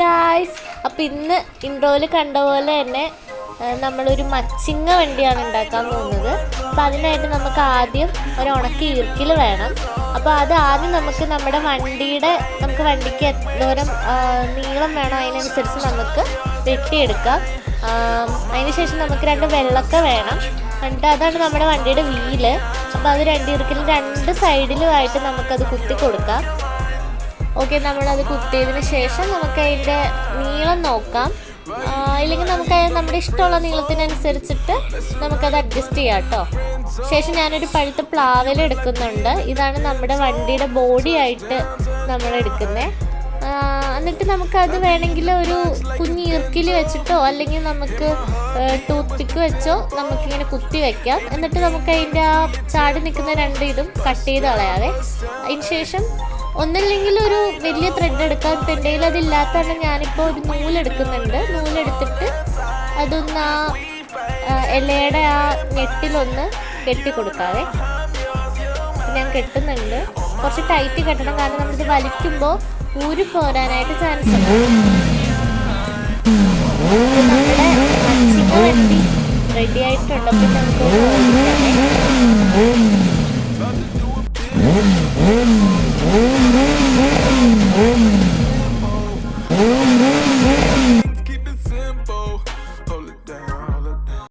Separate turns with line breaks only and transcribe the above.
Guys അപ്പം ഇന്ന് ഇൻട്രോയിൽ കണ്ട പോലെ തന്നെ നമ്മളൊരു മച്ചിങ്ങ വണ്ടിയാണ് ഉണ്ടാക്കാൻ പോകുന്നത്. അപ്പം അതിനായിട്ട് നമുക്ക് ആദ്യം ഒരു ഉണക്ക ഈർക്കിൽ വേണം. അപ്പോൾ അത് ആദ്യം നമുക്ക് നമ്മുടെ വണ്ടിയുടെ നമുക്ക് വണ്ടിക്ക് എന്തോരം നീളം വേണോ അതിനനുസരിച്ച് നമുക്ക് വെട്ടിയെടുക്കാം. അതിനുശേഷം നമുക്ക് രണ്ട് വെള്ളക്ക വേണം. എന്നിട്ട് അതാണ് നമ്മുടെ വണ്ടിയുടെ വീൽ അപ്പോൾ അത് രണ്ട് ഈർക്കിൽ രണ്ട് സൈഡിലുമായിട്ട് നമുക്കത് കുത്തി കൊടുക്കാം. ഓക്കെ നമ്മളത് കുത്തിയതിന് ശേഷം നമുക്ക് അതിന്റെ നീളം നോക്കാം. ഇല്ലെങ്കിൽ നമുക്ക് നമ്മുടെ ഇഷ്ടമുള്ള നീളത്തിനനുസരിച്ചിട്ട് നമുക്കത് അഡ്ജസ്റ്റ് ചെയ്യാം കേട്ടോ ശേഷം ഞാനൊരു പഴുത്ത പ്ലാവിൽ എടുക്കുന്നുണ്ട്. ഇതാണ് നമ്മുടെ വണ്ടിയുടെ ബോഡി ആയിട്ട് നമ്മൾ എടുക്കുന്നത് എന്നിട്ട് നമുക്കത് വേണമെങ്കിൽ ഒരു കുഞ്ഞി ഈർക്കിൽ വെച്ചിട്ടോ അല്ലെങ്കിൽ നമുക്ക് ടൂത്ത് പിക്ക് വെച്ചോ നമുക്കിങ്ങനെ കുത്തി വെക്കാം. എന്നിട്ട് നമുക്ക് അതിന്റെ ആ ചാടി നിൽക്കുന്ന രണ്ട് ഇതും കട്ട് ചെയ്ത് കളയാവേ. അതിന് ശേഷം ഒന്നില്ലെങ്കിൽ ഒരു വലിയ ത്രെഡ് എടുക്കാം. ഇപ്പം അതില്ലാത്തതാണ് ഞാനിപ്പോൾ ഒരു നൂലെടുക്കുന്നുണ്ട് നൂലെടുത്തിട്ട് അതൊന്ന് ആ ഇലയുടെ ആ ഞെട്ടിലൊന്ന് കെട്ടി കൊടുക്കാവേ. ഞാൻ കെട്ടുന്നുണ്ട്. കുറച്ച് ടൈറ്റ് കെട്ടണം. കാരണം നമ്മളിത് വലിക്കുമ്പോൾ ഊരി പോരാനായിട്ട് ചാൻസ് ഉണ്ട്. നമ്മുടെ മച്ചിങ്ങ വണ്ടി റെഡി ആയിട്ടുണ്ട്. അപ്പം നമുക്ക് Mm-hmm.